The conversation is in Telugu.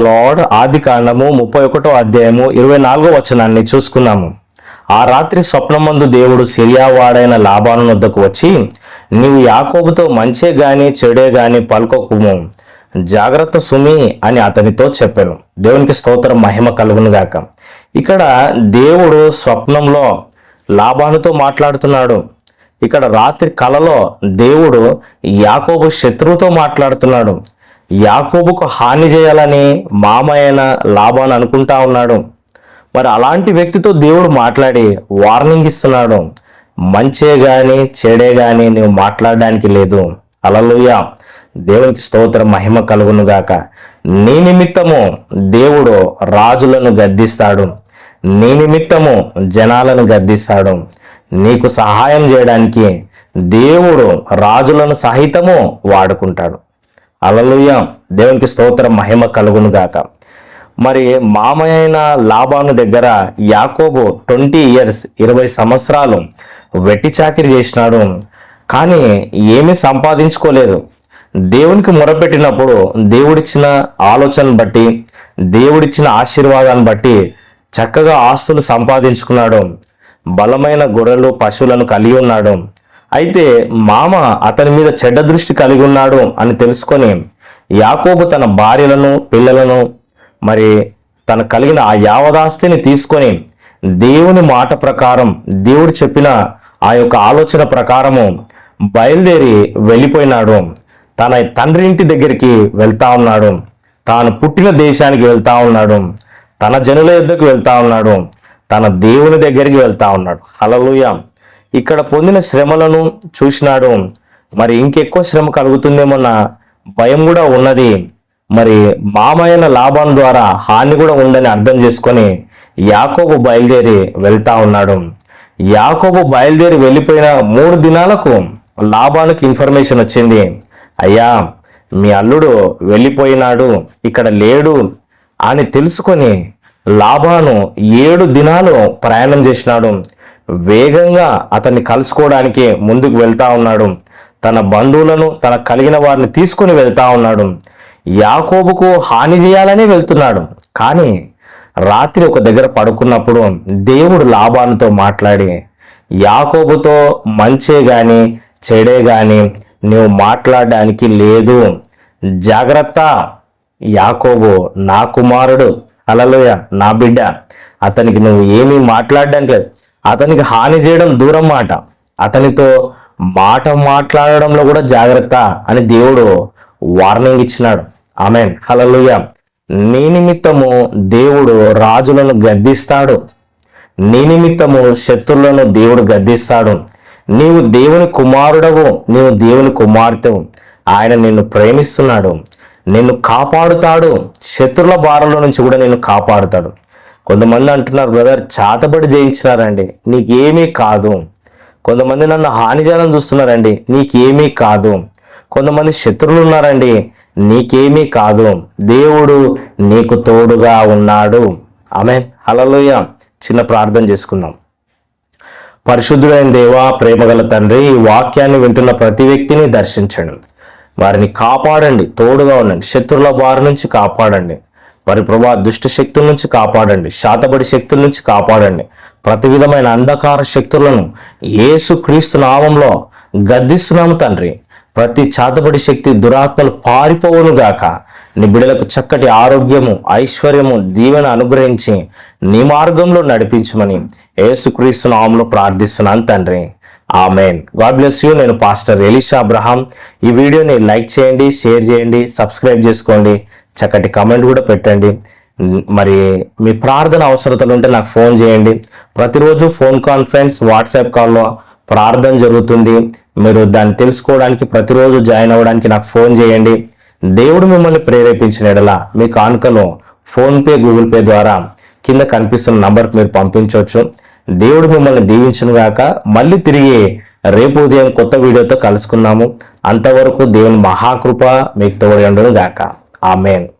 లార్డ్ ఆది కాండము ముప్పై ఒకటో అధ్యాయము ఇరవై నాలుగో వచనాన్ని చూసుకున్నాము. ఆ రాత్రి స్వప్నమందు దేవుడు సిరియా వాడైన లాభాను వద్దకు వచ్చి నీవు యాకోబుతో మంచే గాని చెడే గాని పలుకోకుము. జాగ్రత్త సుమి అని అతనితో చెప్పాను. దేవునికి స్తోత్రం మహిమ కలుగును గాక. ఇక్కడ దేవుడు స్వప్నంలో లాభానుతో మాట్లాడుతున్నాడు. ఇక్కడ రాత్రి కలలో దేవుడు యాకోబు శత్రువుతో మాట్లాడుతున్నాడు. యాకోబుకు హాని చేయాలని మామయ్యన లాభాన్ని అనుకుంటా ఉన్నాడు. మరి అలాంటి వ్యక్తితో దేవుడు మాట్లాడి వార్నింగ్ ఇస్తున్నాడు. మంచే కానీ చెడే కానీ నువ్వు మాట్లాడడానికి లేదు. అలలుయ దేవునికి స్తోత్ర మహిమ కలుగును గాక. నీ నిమిత్తము దేవుడు రాజులను గద్దిస్తాడు. నీ నిమిత్తము జనాలను గద్దిస్తాడు. నీకు సహాయం చేయడానికి దేవుడు రాజులను సహితము వాడుకుంటాడు. అలలుయ దేవునికి స్తోత్రం మహిమ కలుగును గాక. మరి అయిన లాభాను దగ్గర యాకోబు ట్వంటీ ఇయర్స్ ఇరవై సంవత్సరాలు వెట్టి చాకిరి చేసినాడు. కానీ ఏమీ సంపాదించుకోలేదు. దేవునికి మొరపెట్టినప్పుడు దేవుడిచ్చిన ఆలోచన బట్టి దేవుడిచ్చిన ఆశీర్వాదాన్ని బట్టి చక్కగా ఆస్తులు సంపాదించుకున్నాడు. బలమైన గొర్రెలు పశువులను కలిగి ఉన్నాడు. అయితే మామ అతని మీద చెడ్డ దృష్టి కలిగి ఉన్నాడు అని తెలుసుకొని యాకోబు తన భార్యలను పిల్లలను మరి తన కలిగిన ఆ యావదాస్తిని తీసుకొని దేవుని మాట ప్రకారం దేవుడు చెప్పిన ఆ యొక్క ఆలోచన ప్రకారము బయలుదేరి వెళ్ళిపోయినాడు. తన తండ్రి ఇంటి దగ్గరికి వెళ్తా ఉన్నాడు. తాను పుట్టిన దేశానికి వెళ్తా ఉన్నాడు. తన జనుల యుద్ధకు వెళ్తా ఉన్నాడు. తన దేవుని దగ్గరికి వెళ్తా ఉన్నాడు. హలలుయ ఇక్కడ పొందిన శ్రమలను చూసినాడు. మరి ఇంకెక్కువ శ్రమ కలుగుతుందేమన్న భయం కూడా ఉన్నది. మరి మామయ్యన లాభం ద్వారా హాని కూడా ఉందని అర్థం చేసుకొని యాకోబు బయలుదేరి వెళ్తా ఉన్నాడు. యాకోబు బయలుదేరి వెళ్ళిపోయిన మూడు దినాలకు లాభానికి ఇన్ఫర్మేషన్ వచ్చింది. అయ్యా మీ అల్లుడు వెళ్ళిపోయినాడు. ఇక్కడ లేడు అని తెలుసుకొని లాభాను ఏడు దినాలు ప్రయాణం చేసినాడు. వేగంగా అతన్ని కలుసుకోవడానికి ముందుకు వెళ్తా ఉన్నాడు. తన బంధువులను తన కలిగిన వారిని తీసుకొని వెళ్తా ఉన్నాడు. యాకోబుకు హాని చేయాలని వెళ్తున్నాడు. కానీ రాత్రి ఒక దగ్గర పడుకున్నప్పుడు దేవుడు లాభానితో మాట్లాడి యాకోబుతో మంచే గాని చెడే గాని నువ్వు మాట్లాడడానికి లేదు. జాగ్రత్త యాకోబు నా కుమారుడు. అలలోయ నా బిడ్డ. అతనికి నువ్వు ఏమీ మాట్లాడడానికి లేదు. అతనికి హాని చేయడం దూరం మాట. అతనితో మాట మాట్లాడడంలో కూడా జాగ్రత్త అని దేవుడు వార్నింగ్ ఇచ్చినాడు. ఆమెన్. హలలుయ నీ నిమిత్తము దేవుడు రాజులను గద్దిస్తాడు. నీ నిమిత్తము శత్రులను దేవుడు గద్దిస్తాడు. నీవు దేవుని కుమారుడవు నీవు దేవుని కుమార్తెవు. ఆయన నిన్ను ప్రేమిస్తున్నాడు. నిన్ను కాపాడుతాడు. శత్రుల బారలో నుంచి కూడా నిన్ను కాపాడుతాడు. కొంతమంది అంటున్నారు బ్రదర్ చాతబడి జయించినారండి. నీకేమీ కాదు. కొంతమంది నన్ను హాని చేయాలని చూస్తున్నారండి. నీకేమీ కాదు. కొంతమంది శత్రువులు ఉన్నారండి. నీకేమీ కాదు. దేవుడు నీకు తోడుగా ఉన్నాడు. ఆమె హలలోయ చిన్న ప్రార్థన చేసుకుందాం. పరిశుద్ధుడైన దేవా ప్రేమగల తండ్రి ఈ వాక్యాన్ని వింటున్న ప్రతి వ్యక్తిని దర్శించండి. వారిని కాపాడండి. తోడుగా ఉండండి. శత్రుల బారి నుంచి కాపాడండి. వారి ప్రభా దుష్ట శక్తుల నుంచి కాపాడండి శాతబడి శక్తుల నుంచి కాపాడండి. ప్రతి విధమైన అంధకార శక్తులను ఏసుక్రీస్తు నామంలో గద్దిస్తున్నాము తండ్రి. ప్రతి చాతబడి శక్తి దురాత్మలు పారిపోవును గాక. నీ బిడలకు చక్కటి ఆరోగ్యము ఐశ్వర్యము దీవెన అనుగ్రహించి నీ మార్గంలో నడిపించమని ఏసుక్రీస్తు నామంలో ప్రార్థిస్తున్నాను తండ్రి. ఆమెన్. God bless you. నేను పాస్టర్ ఎలిషా అబ్రహాం. ఈ వీడియోని లైక్ చేయండి షేర్ చేయండి సబ్స్క్రైబ్ చేసుకోండి. చక్కటి కమెంట్ కూడా పెట్టండి. మరి మీ ప్రార్థన అవసరతలు ఉంటే నాకు ఫోన్ చేయండి. ప్రతిరోజు ఫోన్ కాన్ఫరెన్స్ వాట్సాప్ కాల్లో ప్రార్థన జరుగుతుంది. మీరు దాన్ని తెలుసుకోవడానికి ప్రతిరోజు జాయిన్ అవ్వడానికి నాకు ఫోన్ చేయండి. దేవుడు మిమ్మల్ని ప్రేరేపించిన ఎడల మీ కానుకను ఫోన్పే గూగుల్ పే ద్వారా కింద కనిపిస్తున్న నంబర్కి మీరు పంపించవచ్చు. దేవుడు మిమ్మల్ని దీవించను గాక. మళ్ళీ తిరిగి రేపు ఉదయం కొత్త వీడియోతో కలుసుకుందాము. అంతవరకు దేవుని మహాకృప మీకు తోడు గాక. ఆమెన్